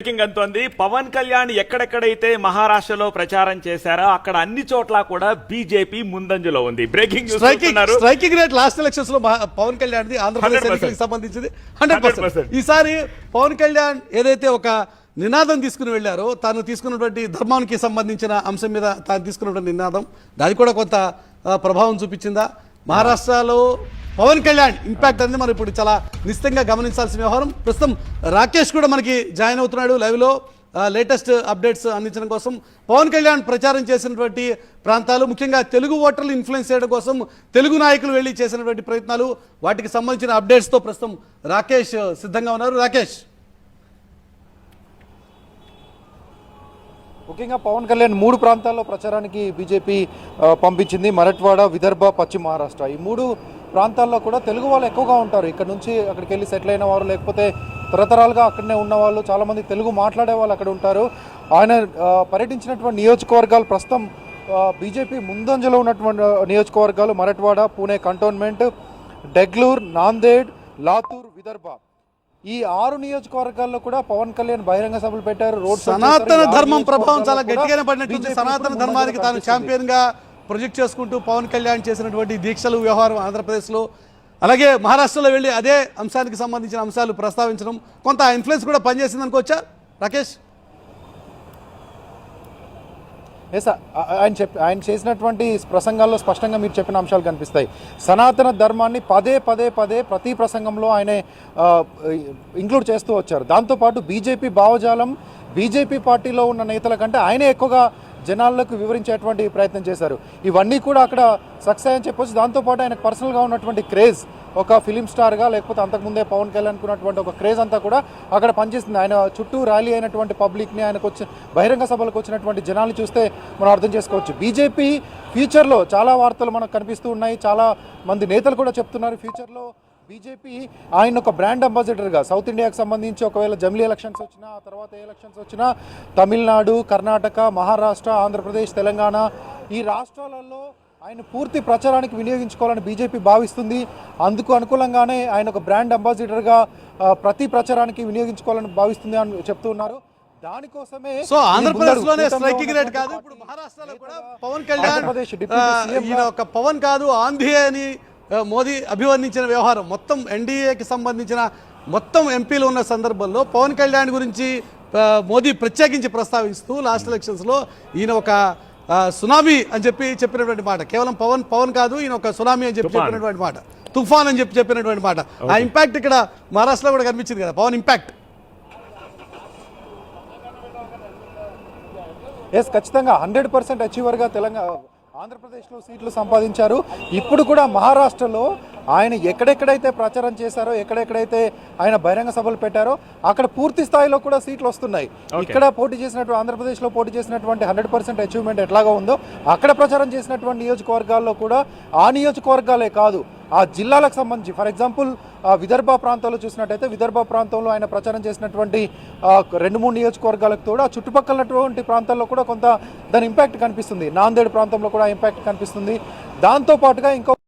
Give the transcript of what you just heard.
Breaking అంతోంది. Pawan Kalyan ఎక్కడెక్కడైతే మహారాష్ట్రలో ప్రచారం చేశారో అక్కడ అన్ని చోట్ల కూడా బీజేపీ ముందంజలో ఉంది. బ్రేకింగ్ స్ట్రైకింగ్ రేట్ లాస్ట్ ఎలక్షన్స్లో పవన్ కళ్యాణ్ ఆంధ్రప్రదేశ్ 100%. ఎన్నికలకు సంబంధించింది. హండ్రెడ్ 100%. పర్సెంట్. ఈసారి పవన్ కళ్యాణ్ ఏదైతే ఒక నినాదం తీసుకుని వెళ్ళారో తాను తీసుకున్నటువంటి ధర్మానికి సంబంధించిన అంశం మీద తాను తీసుకున్నటువంటి నినాదం దాని కూడా కొంత ప్రభావం చూపించిందా? మహారాష్ట్రలో పవన్ కళ్యాణ్ ఇంపాక్ట్ అనేది మనం ఇప్పుడు చాలా నిశ్చితంగా గమనించాల్సిన వ్యవహారం. ప్రస్తుతం రాకేష్ కూడా మనకి జాయిన్ అవుతున్నాడు లైవ్లో లేటెస్ట్ అప్డేట్స్ అందించడం కోసం. పవన్ కళ్యాణ్ ప్రచారం చేసినటువంటి ప్రాంతాలు ముఖ్యంగా తెలుగు ఓటర్లు ఇన్ఫ్లుయెన్స్ చేయడం కోసం తెలుగు నాయకులు వెళ్ళి చేసినటువంటి ప్రయత్నాలు వాటికి సంబంధించిన అప్డేట్స్తో ప్రస్తుతం రాకేష్ సిద్ధంగా ఉన్నారు. రాకేష్. ముఖ్యంగా పవన్ కళ్యాణ్ మూడు ప్రాంతాల్లో ప్రచారానికి బీజేపీ పంపించింది. మరట్వాడ విదర్భ పశ్చిమ మహారాష్ట్ర. ఈ మూడు ప్రాంతాల్లో కూడా తెలుగు వాళ్ళు ఎక్కువగా ఉంటారు. ఇక్కడ నుంచి అక్కడికి వెళ్ళి సెటిల్ అయిన వారు లేకపోతే తరతరాలుగా అక్కడనే ఉన్న వాళ్ళు చాలామంది తెలుగు మాట్లాడే వాళ్ళు అక్కడ ఉంటారు. ఆయన పర్యటించినటువంటి నియోజకవర్గాలు ప్రస్తుతం బీజేపీ ముందంజలో ఉన్నటువంటి నియోజకవర్గాలు మరట్వాడ పూణే కంటోన్మెంట్ డెగ్లూర్ నాందేడ్ లాతూర్ విదర్భ. ఈ ఆరు నియోజకవర్గాల్లో కూడా పవన్ కళ్యాణ్ బహిరంగ సభలు పెట్టారు. రోడ్. సనాతన ధర్మం ప్రభావం చాలా గట్టిగానే BJP సనాతన ధర్మానికి తాను ఛాంపియన్గా ప్రొజెక్ట్ చేసుకుంటూ పవన్ కళ్యాణ్ చేసినటువంటి దీక్షలు వ్యవహారం ఆంధ్రప్రదేశ్లో అలాగే మహారాష్ట్రలో వెళ్ళి అదే అంశానికి సంబంధించిన అంశాలు ప్రస్తావించడం కొంత ఇన్ఫ్లుయెన్స్ కూడా పనిచేసింది అనుకోవచ్చా? రాకేష్? ఎస్ ఆయన చెప్ ఆయన చేసినటువంటి ప్రసంగాల్లో స్పష్టంగా మీరు చెప్పిన అంశాలు కనిపిస్తాయి. సనాతన ధర్మాన్ని పదే పదే పదే ప్రతి ప్రసంగంలో ఆయన ఇంక్లూడ్ చేస్తూ వచ్చారు. దాంతోపాటు బీజేపీ భావజాలం బీజేపీ పార్టీలో ఉన్న నేతల కంటే ఆయనే ఎక్కువగా జనాలకు వివరించేటువంటి ప్రయత్నం చేశారు. ఇవన్నీ కూడా అక్కడ సక్సెస్ అని చెప్పొచ్చు. దాంతోపాటు ఆయనకు పర్సనల్గా ఉన్నటువంటి క్రేజ్ ఒక ఫిలిం స్టార్గా లేకపోతే అంతకుముందే పవన్ కళ్యాణ్ అనుకున్నటువంటి ఒక క్రేజ్ అంతా కూడా అక్కడ పనిచేస్తుంది ఆయన చుట్టూ ర్యాలీ అయినటువంటి పబ్లిక్ని ఆయనకు వచ్చి బహిరంగ సభలకు వచ్చినటువంటి జనాలు చూస్తే మనం అర్థం చేసుకోవచ్చు. బీజేపీ ఫ్యూచర్లో చాలా వార్తలు మనకు కనిపిస్తూ ఉన్నాయి. చాలా మంది నేతలు కూడా చెప్తున్నారు ఫ్యూచర్లో. బీజేపీ ఆయన ఒక బ్రాండ్ అంబాసిడర్గా సౌత్ ఇండియాకి సంబంధించి ఒకవేళ జమిలీ ఎలక్షన్స్ వచ్చినా ఆ తర్వాత ఏ ఎలక్షన్స్ వచ్చినా తమిళనాడు కర్ణాటక మహారాష్ట్ర ఆంధ్రప్రదేశ్ తెలంగాణ ఈ రాష్ట్రాలలో ఆయన పూర్తి ప్రచారానికి వినియోగించుకోవాలని బీజేపీ భావిస్తుంది. అందుకు అనుకూలంగానే ఆయన ఒక బ్రాండ్ అంబాసిడర్గా ప్రతి ప్రచారానికి వినియోగించుకోవాలని భావిస్తుంది అని చెప్తూ ఉన్నారు. దానికోసమే సో ఆంధ్రప్రదేశ్లోనే స్ట్రైకింగ్ రేట్ కాదు. ఇప్పుడు మహారాష్ట్రలో కూడా పవన్ కళ్యాణ్ పవన్ కాదు ఆంధ్రే అని మోదీ అభివర్ణించిన వ్యవహారం మొత్తం ఎన్డీఏకి సంబంధించిన మొత్తం ఎంపీలు ఉన్న సందర్భంలో పవన్ కళ్యాణ్ గురించి మోదీ ప్రత్యేకించి ప్రస్తావిస్తూ లాస్ట్ ఎలక్షన్స్లో ఈయన ఒక సునామీ అని చెప్పి చెప్పినటువంటి మాట. కేవలం పవన్ పవన్ కాదు ఈయన ఒక సునామీ అని చెప్పి. చెప్పినటువంటి మాట. తుఫాన్ అని చెప్పి చెప్పినటువంటి మాట. ఆ ఇంపాక్ట్ ఇక్కడ మహారాష్ట్రలో కూడా కనిపించింది కదా పవన్ ఇంపాక్ట్. ఎస్ ఖచ్చితంగా. హండ్రెడ్ పర్సెంట్ అచీవర్గా తెలంగాణ ఆంధ్రప్రదేశ్లో సీట్లు సంపాదించారు. ఇప్పుడు కూడా మహారాష్ట్రలో ఆయన ఎక్కడెక్కడైతే ప్రచారం చేశారో ఎక్కడెక్కడైతే ఆయన బహిరంగ సభలు పెట్టారో అక్కడ పూర్తి స్థాయిలో కూడా సీట్లు వస్తున్నాయి. ఇక్కడ పోటీ చేసినటువంటి ఆంధ్రప్రదేశ్లో పోటీ చేసినటువంటి హండ్రెడ్ పర్సెంట్ అచీవ్మెంట్ ఎట్లాగా ఉందో అక్కడ ప్రచారం చేసినటువంటి నియోజకవర్గాల్లో కూడా ఆ నియోజకవర్గాలే కాదు ఆ జిల్లాలకు సంబంధించి ఫర్ ఎగ్జాంపుల్ విదర్భ ప్రాంతంలో చూసినట్టయితే విదర్భ ప్రాంతంలో ఆయన ప్రచారం చేసినటువంటి రెండు మూడు నియోజకవర్గాలకు కూడా ఆ చుట్టుపక్కలటువంటి ప్రాంతాల్లో కూడా కొంత దాని ఇంపాక్ట్ కనిపిస్తుంది. నాందేడ్ ప్రాంతంలో కూడా ఇంపాక్ట్ కనిపిస్తుంది. దాంతో పాటుగా ఇంకో